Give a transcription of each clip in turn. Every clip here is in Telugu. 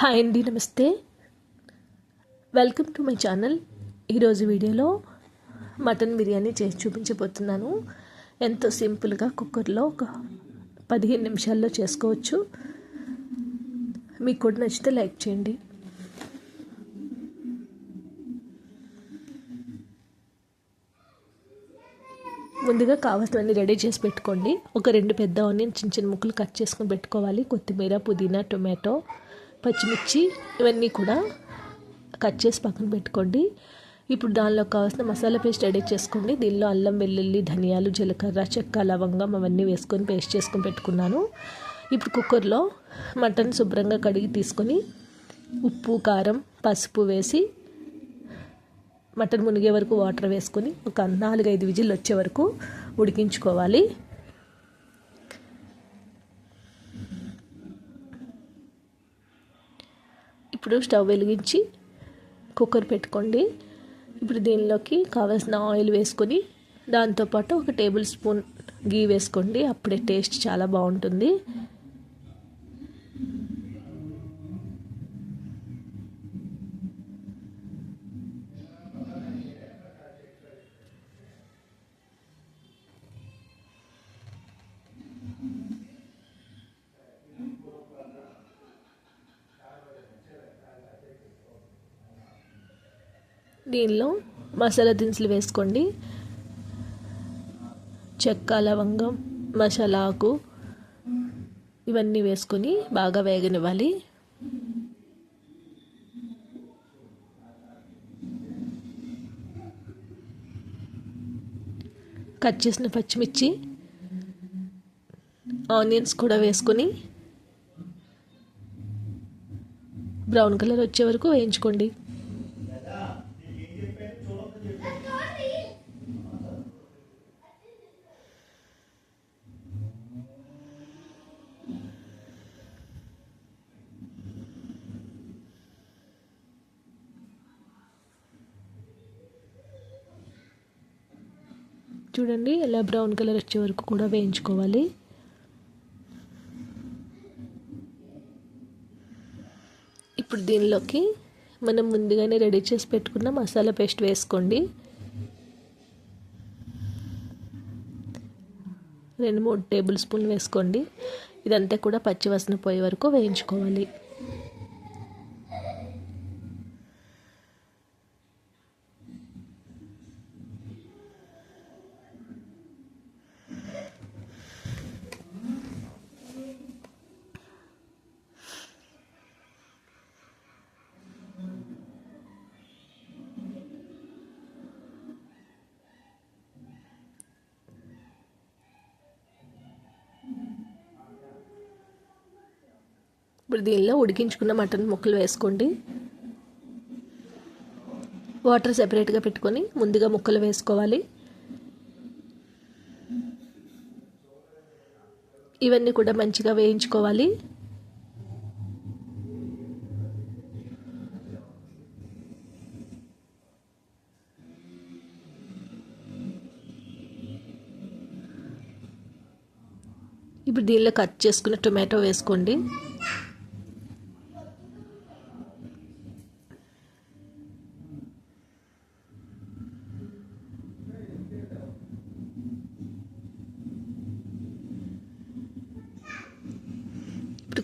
హాయ్ అండి నమస్తే. Welcome to my channel. ఈరోజు వీడియోలో మటన్ బిర్యానీ చేసి చూపించబోతున్నాను. ఎంతో సింపుల్గా కుక్కర్లో ఒక పదిహేను నిమిషాల్లో చేసుకోవచ్చు. మీకు కూడా నచ్చితే లైక్ చేయండి. ముందుగా కావాల్సినవన్నీ రెడీ చేసి పెట్టుకోండి. ఒక రెండు పెద్ద ఆనియన్ చిన్న చిన్న ముక్కలు కట్ చేసుకొని పెట్టుకోవాలి. కొత్తిమీర పుదీనా టొమాటో పచ్చిమిర్చి ఇవన్నీ కూడా కట్ చేసి పక్కన పెట్టుకోండి. ఇప్పుడు దానిలో కావాల్సిన మసాలా పేస్ట్ రెడీ చేసుకోండి. దీనిలో అల్లం వెల్లుల్లి ధనియాలు జీలకర్ర చెక్క లవంగం అవన్నీ వేసుకొని పేస్ట్ చేసుకొని పెట్టుకున్నాను. ఇప్పుడు కుక్కర్లో మటన్ శుభ్రంగా కడిగి తీసుకొని ఉప్పు కారం పసుపు వేసి మటన్ మునిగే వరకు వాటర్ వేసుకొని ఒక నాలుగైదు విజిల్ వచ్చే వరకు ఉడికించుకోవాలి. ఇప్పుడు స్టవ్ వెలిగించి కుక్కర్ పెట్టుకోండి. ఇప్పుడు దీనిలోకి కావాల్సిన ఆయిల్ వేసుకొని దాంతోపాటు ఒక టేబుల్ స్పూన్ గీ వేసుకోండి. అప్పుడే టేస్ట్ చాలా బాగుంటుంది. దీనిలో మసాలా దినుసులు వేసుకోండి. చెక్క లవంగం మసాలా ఆకు ఇవన్నీ వేసుకొని బాగా వేగనివ్వాలి. కట్ చేసిన పచ్చిమిర్చి ఆనియన్స్ కూడా వేసుకొని బ్రౌన్ కలర్ వచ్చే వరకు వేయించుకోండి. చూడండి ఇలా బ్రౌన్ కలర్ వచ్చే వరకు కూడా వేయించుకోవాలి. ఇప్పుడు దీనిలోకి మనం ముందుగానే రెడీ చేసి పెట్టుకున్న మసాలా పేస్ట్ వేసుకోండి. రెండు మూడు టేబుల్ స్పూన్ వేసుకోండి. ఇదంతా కూడా పచ్చివాసన పోయే వరకు వేయించుకోవాలి. ఇప్పుడు దీనిలో ఉడికించుకున్న మటన్ ముక్కలు వేసుకోండి. వాటర్ సెపరేట్గా పెట్టుకొని ముందుగా ముక్కలు వేసుకోవాలి. ఇవన్నీ కూడా మంచిగా వేయించుకోవాలి. ఇప్పుడు దీనిలో కట్ చేసుకున్న టొమాటో వేసుకోండి.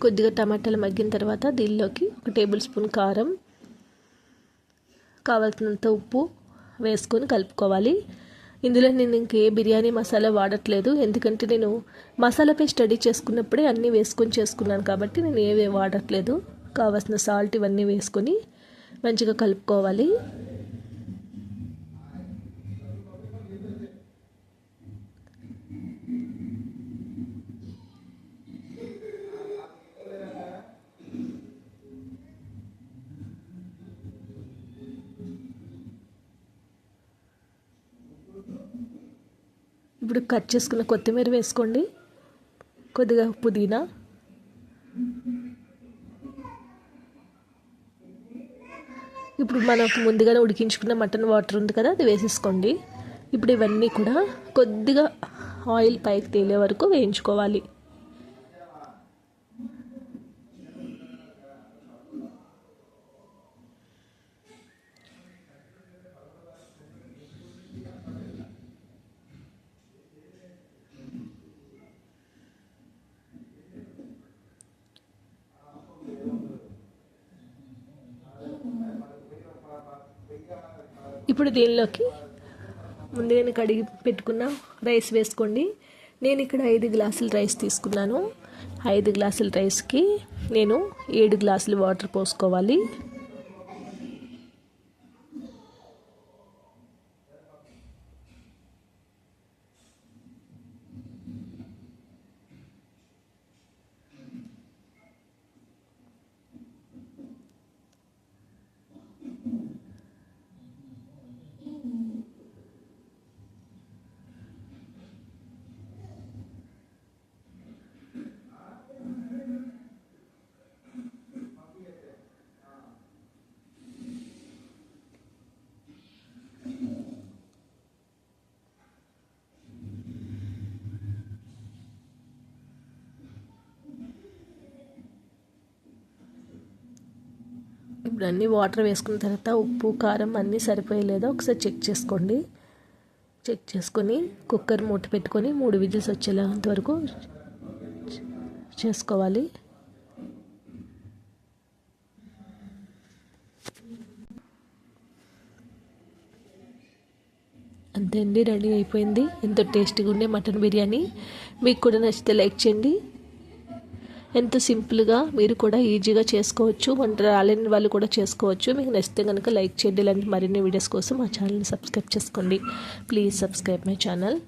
కొద్దిగా టమాటాలు మగ్గిన తర్వాత దీనిలోకి ఒక టేబుల్ స్పూన్ కారం కావాల్సినంత ఉప్పు వేసుకొని కలుపుకోవాలి. ఇందులో నేను ఇంకే బిర్యానీ మసాలా వాడట్లేదు. ఎందుకంటే నేను మసాలాపై స్టడీ చేసుకున్నప్పుడే అన్నీ వేసుకొని చేసుకున్నాను కాబట్టి నేను ఏవే వాడట్లేదు. కావాల్సిన సాల్ట్ ఇవన్నీ వేసుకొని మంచిగా కలుపుకోవాలి. ఇప్పుడు కట్ చేసుకున్న కొత్తిమీర వేసుకోండి. కొద్దిగా పుదీనా. ఇప్పుడు మనకు ముందుగానే ఉడికించుకున్న మటన్ వాటర్ ఉంది కదా అది వేసేసుకోండి. ఇప్పుడు ఇవన్నీ కూడా కొద్దిగా ఆయిల్ పైకి తేలే వరకు వేయించుకోవాలి. ఇప్పుడు దీనిలోకి ముందుగానే కడిగి పెట్టుకున్న రైస్ వేసుకోండి. నేను ఇక్కడ ఐదు గ్లాసులు రైస్ తీసుకున్నాను. ఐదు గ్లాసుల రైస్కి నేను ఏడు గ్లాసులు వాటర్ పోసుకోవాలి. ఇప్పుడు అన్నీ వాటర్ వేసుకున్న తర్వాత ఉప్పు కారం అన్నీ సరిపోయలేదో ఒకసారి చెక్ చేసుకోండి. చెక్ చేసుకొని కుక్కర్ మూట పెట్టుకొని మూడు విజిల్స్ వచ్చేంత వరకు చేసుకోవాలి. అంతే అండి రెడీ అయిపోయింది. ఎంతో టేస్టీగా ఉండే మటన్ బిర్యానీ. మీకు కూడా నచ్చితే లైక్ చేయండి. ఎంతో సింపుల్గా మీరు కూడా ఈజీగా చేసుకోవచ్చు. వంట రాలేని వాళ్ళు కూడా చేసుకోవచ్చు. మీకు నచ్చితే కనుక లైక్ చేయండి. ఇలాంటి మరిన్ని వీడియోస్ కోసం మా ఛానల్ని సబ్స్క్రైబ్ చేసుకోండి. Please subscribe my channel.